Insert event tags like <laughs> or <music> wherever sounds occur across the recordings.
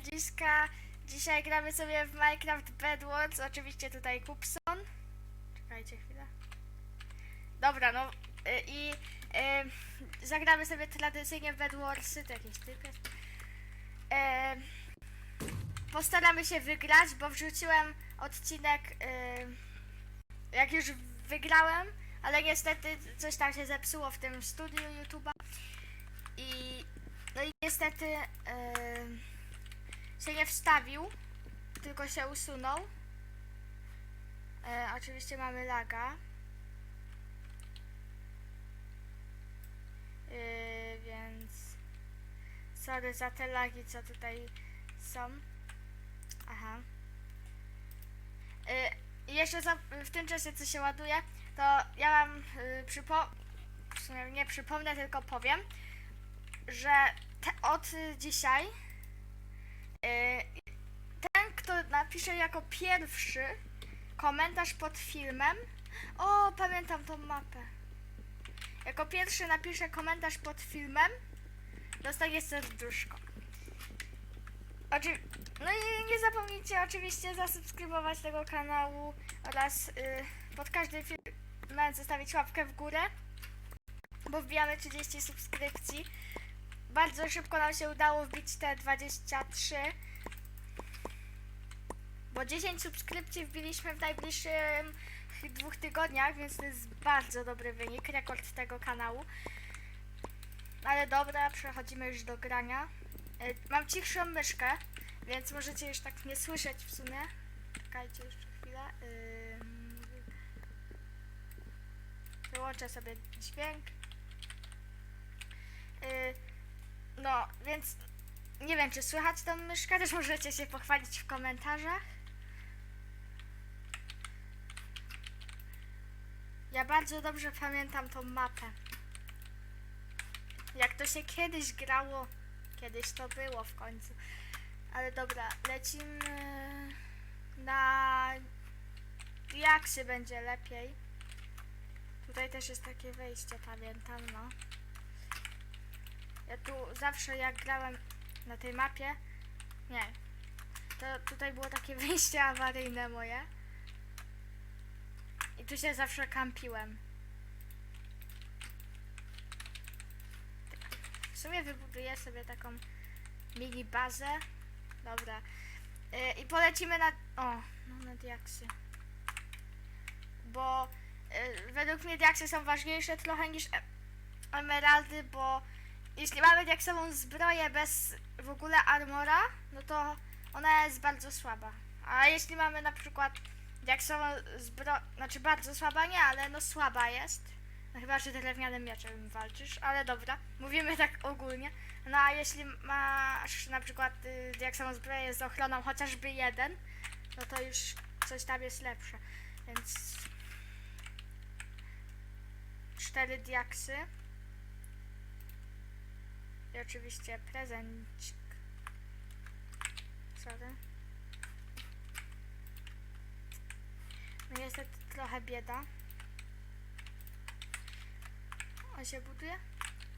ludziska. Dzisiaj gramy sobie w Minecraft Bedwars. Oczywiście tutaj Kupson. Czekajcie chwilę. Dobra, no y, i y, zagramy sobie tradycyjnie Bedwarsy. To jakiś typ jest. Y, postaramy się wygrać, bo wrzuciłem odcinek y, jak już wygrałem, ale niestety coś tam się zepsuło w tym studiu YouTube'a. I no i niestety em, się nie wstawił, tylko się usunął. E, oczywiście mamy laga. E, więc sorry za te lagi, co tutaj są. Aha. E, jeszcze za, w tym czasie, co się ładuje, to ja wam y, przypo... nie przypomnę, tylko powiem, że te, od dzisiaj ten, kto napisze jako pierwszy komentarz pod filmem, o, pamiętam tą mapę. Jako pierwszy napisze komentarz pod filmem, dostanie serduszko. Oczy... No i nie zapomnijcie oczywiście zasubskrybować tego kanału oraz y, pod każdym filmem zostawić łapkę w górę, bo wbijamy 30 subskrypcji. Bardzo szybko nam się udało wbić te 23, bo 10 subskrypcji wbiliśmy w najbliższym dwóch tygodniach, więc to jest bardzo dobry wynik, rekord tego kanału. Ale dobra, przechodzimy już do grania. Y, Mam cichszą myszkę, więc możecie już tak nie słyszeć w sumie. Czekajcie jeszcze chwilę. Wyłączę sobie dźwięk. No, więc nie wiem, czy słychać tą myszkę, też możecie się pochwalić w komentarzach. Ja bardzo dobrze pamiętam tą mapę. Jak to się kiedyś grało. Kiedyś to było w końcu. Ale dobra, lecimy na Jaksy będzie lepiej. Tutaj też jest takie wejście, pamiętam, no. Ja tu zawsze jak grałem na tej mapie, nie, to tutaj było takie <laughs> wyjście awaryjne moje. I tu się zawsze kampiłem. W sumie wybuduję sobie taką mini bazę. Dobra. Yy, I polecimy na. O, no na diaksy. Bo yy, według mnie diaksy są ważniejsze trochę niż e emeraldy, bo jeśli mamy diaksową zbroję bez w ogóle armora, no to ona jest bardzo słaba. A jeśli mamy na przykład diaksową zbroję, znaczy bardzo słaba nie, ale no słaba jest. No chyba, że drewnianym mieczem walczysz, ale dobra, mówimy tak ogólnie. No a jeśli masz na przykład y, diaksową zbroję z ochroną chociażby jeden, no to już coś tam jest lepsze. Więc cztery diaksy. I oczywiście prezencik. Sorry. No niestety trochę bieda. On się buduje?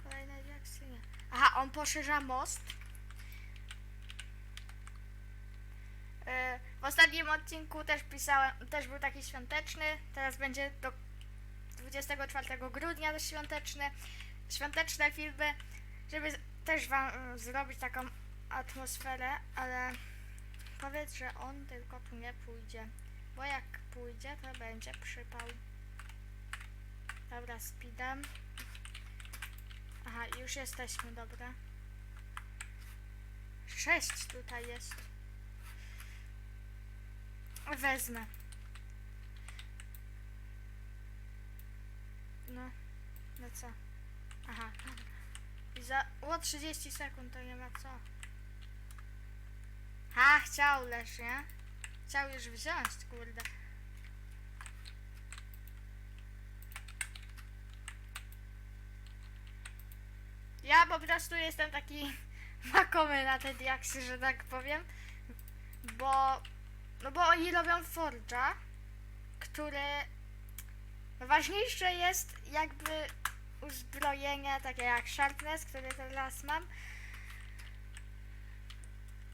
Kolejne diaksy nie. Aha, on poszerza most. Yy, W ostatnim odcinku też pisałem, też był taki świąteczny. Teraz będzie do 24 grudnia też świąteczny. Świąteczne filmy, żeby też wam y, zrobić taką atmosferę, ale powiedz, że on tylko tu nie pójdzie. Bo jak pójdzie, to będzie przypał. Dobra, speedem. Aha, już jesteśmy, dobra. Sześć tutaj jest. Wezmę. No, no co? Aha. Za... O, 30 sekund, to nie ma co. Ha, chciał leż, nie? Chciał już wziąć, kurde. Ja po prostu jestem taki <laughs> makomy na te diaksy, że tak powiem. Bo, no bo oni robią forge'a, który ważniejsze jest jakby uzbrojenie takie jak Sharpness, które teraz mam.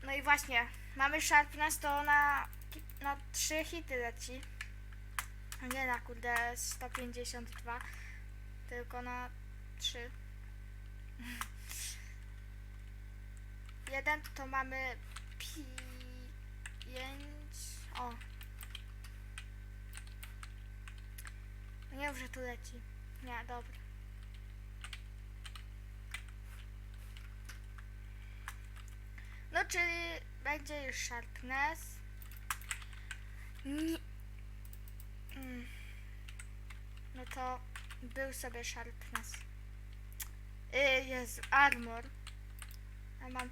No i właśnie, mamy Sharpness, to na, na 3 hity leci. Nie na kurde 152, tylko na 3. <laughs> Jeden to mamy 5. O. Nie wiem, że tu leci. Nie, dobra. Czyli będzie już Sharpness. Nie. Mm. No to był sobie Sharpness. Yy, jest Armor. Ja mam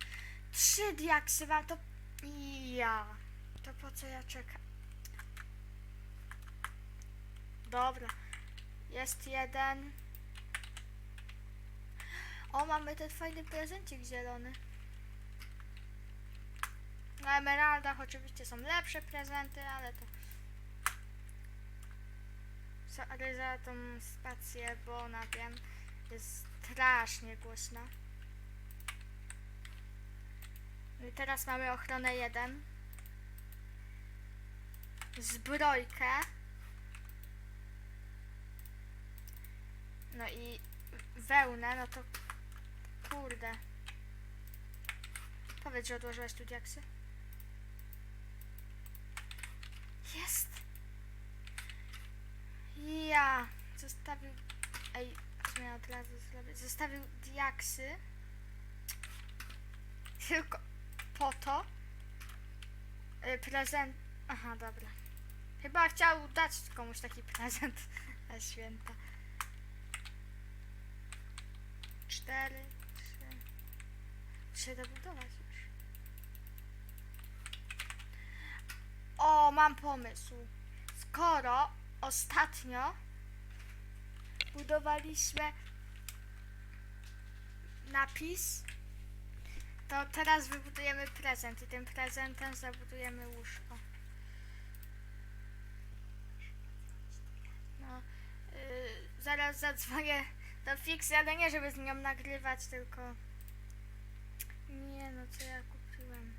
trzy diaksy, mam to... Ja. To po co ja czekam? Dobra. Jest jeden. O, mamy ten fajny prezencik zielony. Na emeraldach oczywiście są lepsze prezenty, ale to... Sorry za tą spację, bo ona wiem, jest strasznie głośna. No I teraz mamy ochronę 1. Zbrojkę. No i wełnę, no to kurde. Powiedz, że odłożyłeś tu diaksy. Jest! Ja! Zostawił... Ej, co miałem od razu zrobić? Zostawił diaksy. Tylko po to. y, Prezent... Aha, dobra. Chyba chciał dać komuś taki <laughs> prezent na święta. Cztery, trzy... Muszę dobudować już. O, mam pomysł. Skoro ostatnio budowaliśmy napis, to teraz wybudujemy prezent i tym prezentem zabudujemy łóżko. No, yy, zaraz zadzwonię do Fixy, ale nie żeby z nią nagrywać, tylko... Nie no, co ja kupiłem?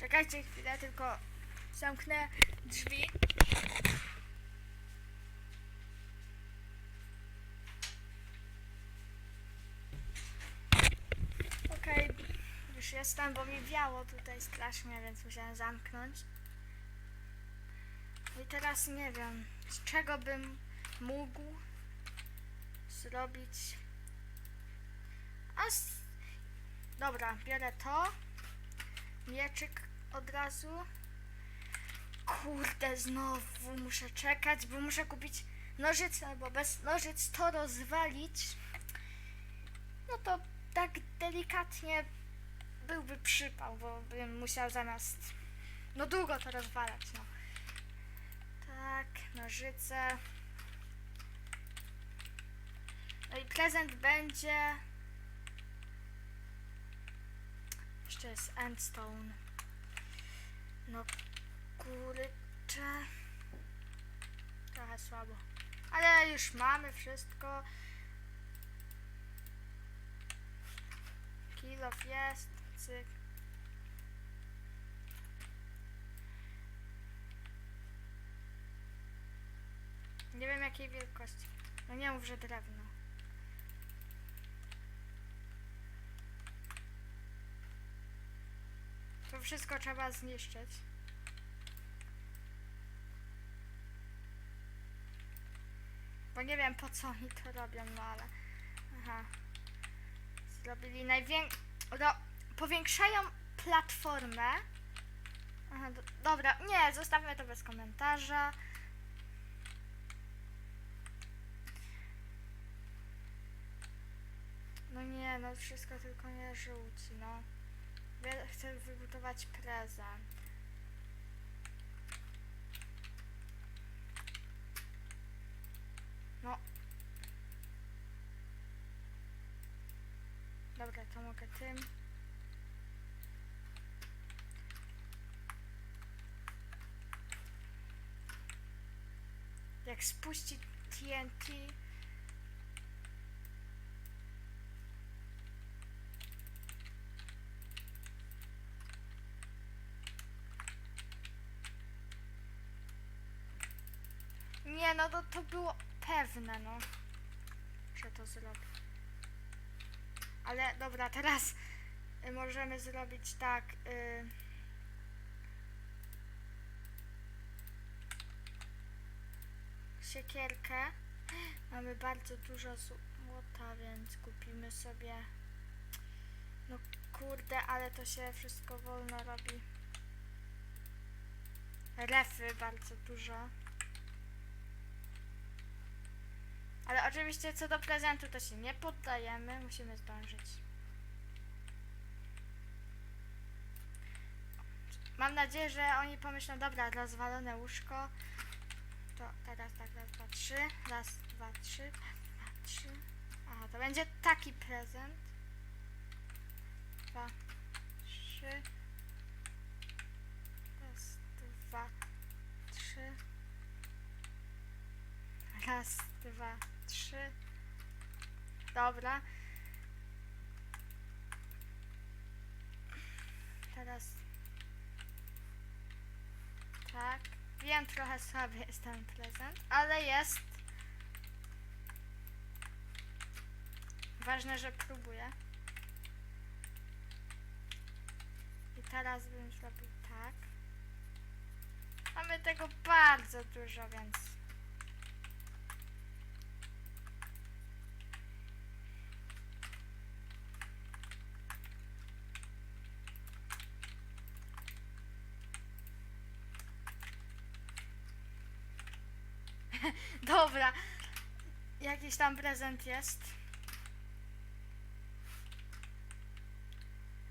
Czekajcie chwilę, tylko zamknę drzwi. Jestem, bo mi wiało tutaj strasznie, więc musiałem zamknąć. I teraz nie wiem, z czego bym mógł zrobić. A s... Dobra, biorę to. Mieczyk od razu. Kurde, znowu muszę czekać, bo muszę kupić nożyce, bo bez nożyc to rozwalić. No to tak delikatnie byłby przypał, bo bym musiał zamiast. No długo to rozwalać, no. Tak, nożyce. No i prezent będzie. Jeszcze jest endstone. No kurczę. Trochę słabo. Ale już mamy wszystko. Kilof jest. Cyk. Nie wiem jakiej wielkości. No nie mów, że drewno. To wszystko trzeba zniszczyć. Bo nie wiem po co oni to robią, no ale. Aha. Zrobili najwię... Do... Powiększają platformę. Aha, do... dobra, nie, zostawmy to bez komentarza. No nie, no wszystko tylko nie żółci, no. Ja chcę wybudować prezent. No. Dobra, to mogę tym. jak spuścić TNT. Nie, no to, to było pewne, no. Że to zrobię. Ale dobra, teraz możemy zrobić tak. Y, siekierkę. Mamy bardzo dużo złota, więc kupimy sobie. No kurde, ale to się wszystko wolno robi. Refy bardzo dużo. Ale oczywiście co do prezentu to się nie poddajemy, musimy zdążyć. Mam nadzieję, że oni pomyślą, dobra, rozwalone łóżko. To teraz tak, raz, dwa, trzy. Raz, dwa, trzy. Dwa, trzy. Aha, to będzie taki prezent. Dwa, trzy. Raz, dwa, trzy. Raz, dwa, trzy. Dobra. Teraz. Tak. Wiem, trochę słaby jest ten prezent, ale jest. Ważne, że próbuję. I teraz bym zrobił tak. Mamy tego bardzo dużo, więc. Dobra. Jakiś tam prezent jest.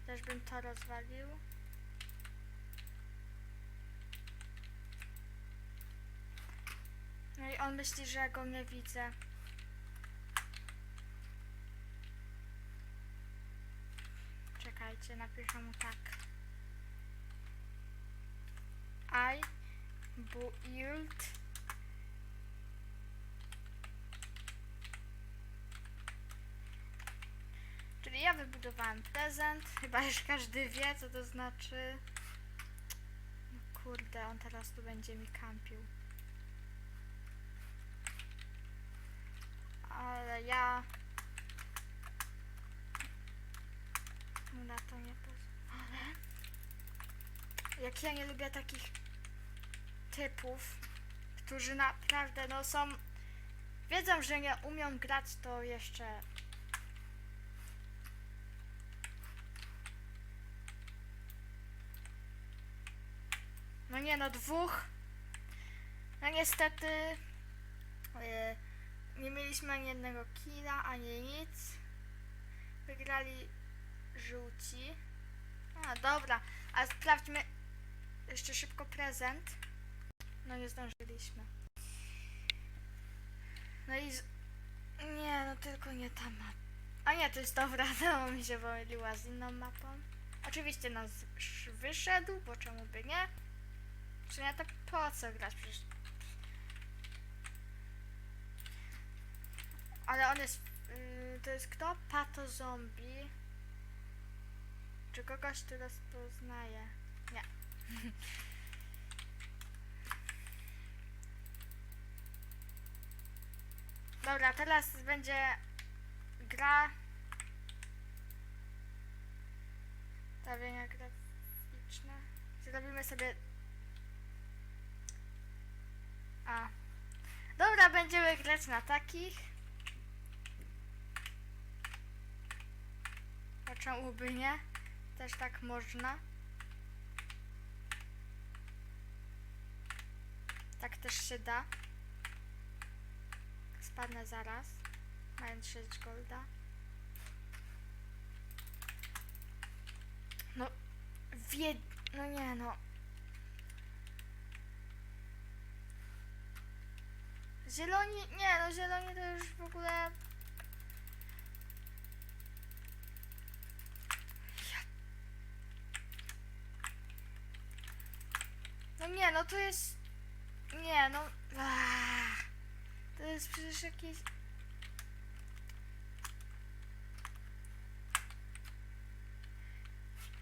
Też bym to rozwalił. No i on myśli, że ja go nie widzę. Czekajcie, napiszę mu tak. I build Czyli ja prezent. Chyba już każdy wie, co to znaczy. No kurde, on teraz tu będzie mi kampił. Ale ja na to nie pozwolę. Jak ja nie lubię takich typów, którzy naprawdę no są wiedzą, że nie umią grać, to jeszcze No nie no, dwóch. No niestety e, nie mieliśmy ani jednego killa, ani nic. Wygrali żółci. A, dobra. A sprawdźmy jeszcze szybko prezent. No nie zdążyliśmy. No i z... Nie, no tylko nie ta mapa. A nie, to jest dobra, to <laughs> mi się pomyliła z inną mapą. Oczywiście nas sz- wyszedł, bo czemu by nie? Czy nie, to po co grać przecież? Ale on jest... Yy, to jest kto? Pato Zombie. Czy kogoś tu rozpoznaje? Nie. <laughs> Dobra, teraz będzie gra ustawienia graficzne. Zrobimy sobie a. Dobra, będziemy grać na takich. A czemu by nie? Też tak można. Tak też się da. Spadnę zaraz. Mając 6 golda. No, wie... No nie no. Zieloni, nie no zieloni to już w ogóle... No nie, no to jest... Nie, no... Ah, To jest przecież jakieś...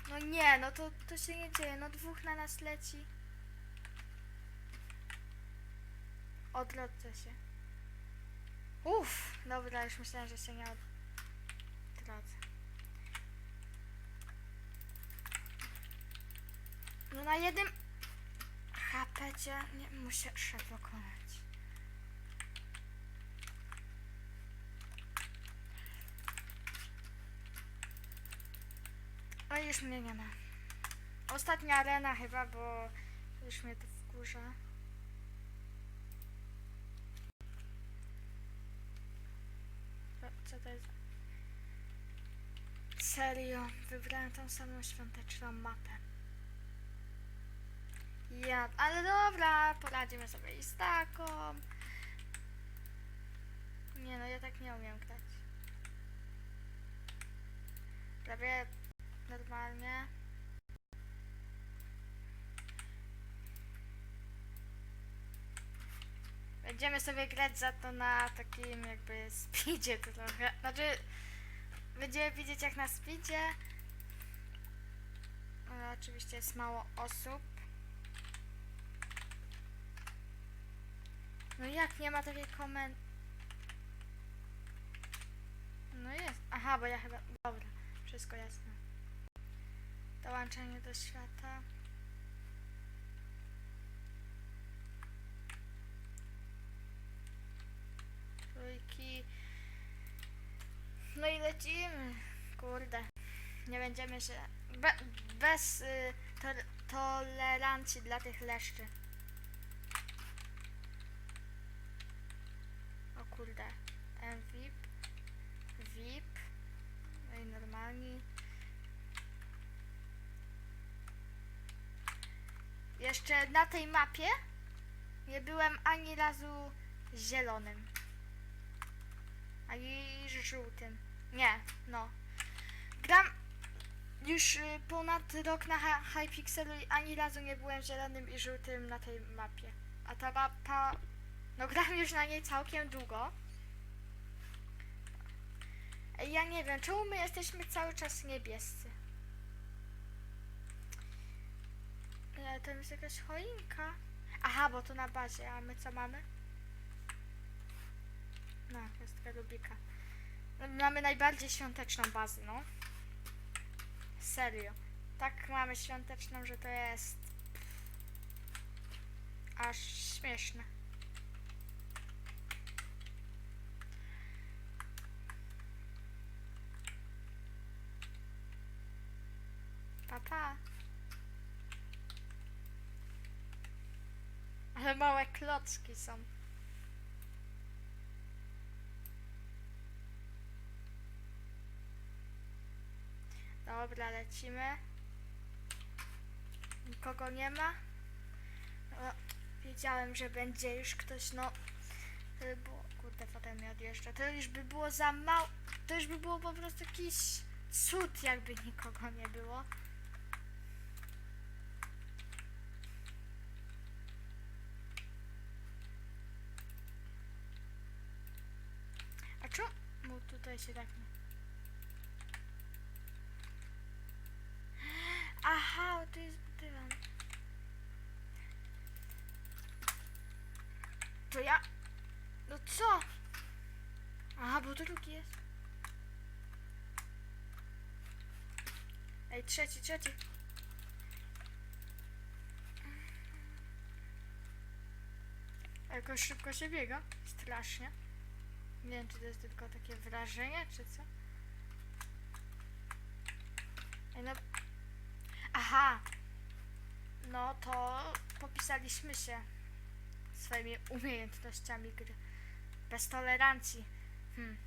No nie, no to, to się nie dzieje, no dwóch na nas leci. Odrodzę się. Uff, dobra, już myślałem, że się nie odrodzę. No na jednym HP nie muszę się pokonać. No i już mnie nie ma. Ostatnia arena chyba, bo już mnie to wkurza. Co, co to jest? Serio, wybrałem tą samą świąteczną mapę. Ja, ale dobra, poradzimy sobie i z taką. Nie no, ja tak nie umiem grać. Prawie normalnie. Będziemy sobie grać za to na takim jakby speedzie trochę. Znaczy, będziemy widzieć jak na speedzie. Ale oczywiście jest mało osób. No jak nie ma takiej komend... No jest. Aha, bo ja chyba... Dobra, wszystko jasne. Dołączenie do świata. No i lecimy. Kurde. Nie będziemy się... Be, bez y, to, tolerancji dla tych leszczy. O kurde. MVP. VIP. No i normalni. Jeszcze na tej mapie nie byłem ani razu zielonym. Ani żółtym. Nie, no. Gram już y, ponad rok na Hypixelu i ani razu nie byłem zielonym i żółtym na tej mapie. A ta mapa... No gram już na niej całkiem długo. Ja nie wiem, czemu my jesteśmy cały czas niebiescy? E, to jest jakaś choinka. Aha, bo to na bazie, a my co mamy? No, kostka Rubika. No, Mamy najbardziej świąteczną bazę, no. Serio. Tak mamy świąteczną, że to jest... Aż śmieszne. Papa. Ale małe klocki są. Dobra, lecimy. Nikogo nie ma. O, wiedziałem, że będzie już ktoś, no. By było, kurde, potem mi odjeżdża. To już by było za mało. To już by było po prostu jakiś cud, jakby nikogo nie było. A czemu tutaj się tak nie... Aha, to jest dywan. To ja... No co? Aha, bo drugi jest. Ej, trzeci, trzeci. Jakoś szybko się biega. Strasznie. Nie wiem, czy to jest tylko takie wrażenie, czy co? Ej, no... Aha! No to popisaliśmy się swoimi umiejętnościami gry. Bez tolerancji. Hmm.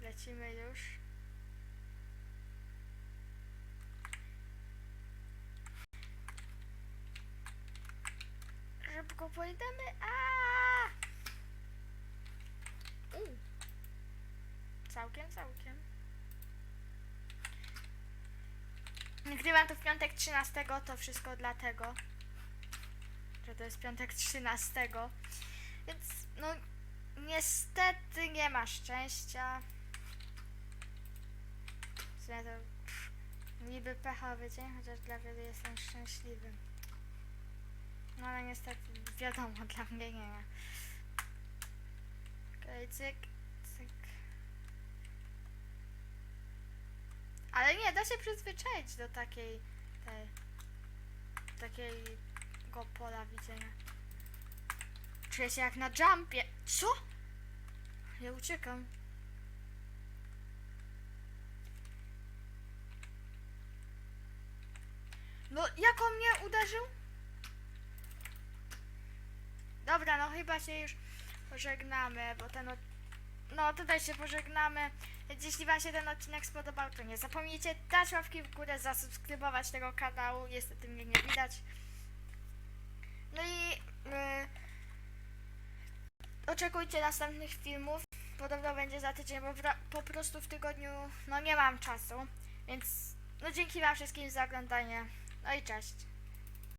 Lecimy już. Szybko pojedziemy. A! U. Całkiem, całkiem. Nagrywam to w piątek 13, to wszystko dlatego, to jest piątek 13. Więc no niestety nie ma szczęścia. W sumie to pff, niby pechowy dzień, chociaż dla wielu jestem szczęśliwym. No ale niestety wiadomo, dla mnie nie. Okej, cyk, cyk. Ale nie, da się przyzwyczaić do takiej, tej, takiego pola widzenia. Czuję się jak na jumpie. Co? Ja uciekam. No, jak on mnie uderzył? Dobra, no chyba się już pożegnamy, bo ten od... No, tutaj się pożegnamy. Jeśli Wam się ten odcinek spodobał, to nie zapomnijcie dać łapki w górę, zasubskrybować tego kanału. Niestety mnie nie widać. No i yy, oczekujcie następnych filmów. Podobno będzie za tydzień, bo po prostu w tygodniu no nie mam czasu. Więc no dzięki Wam wszystkim za oglądanie. No i cześć.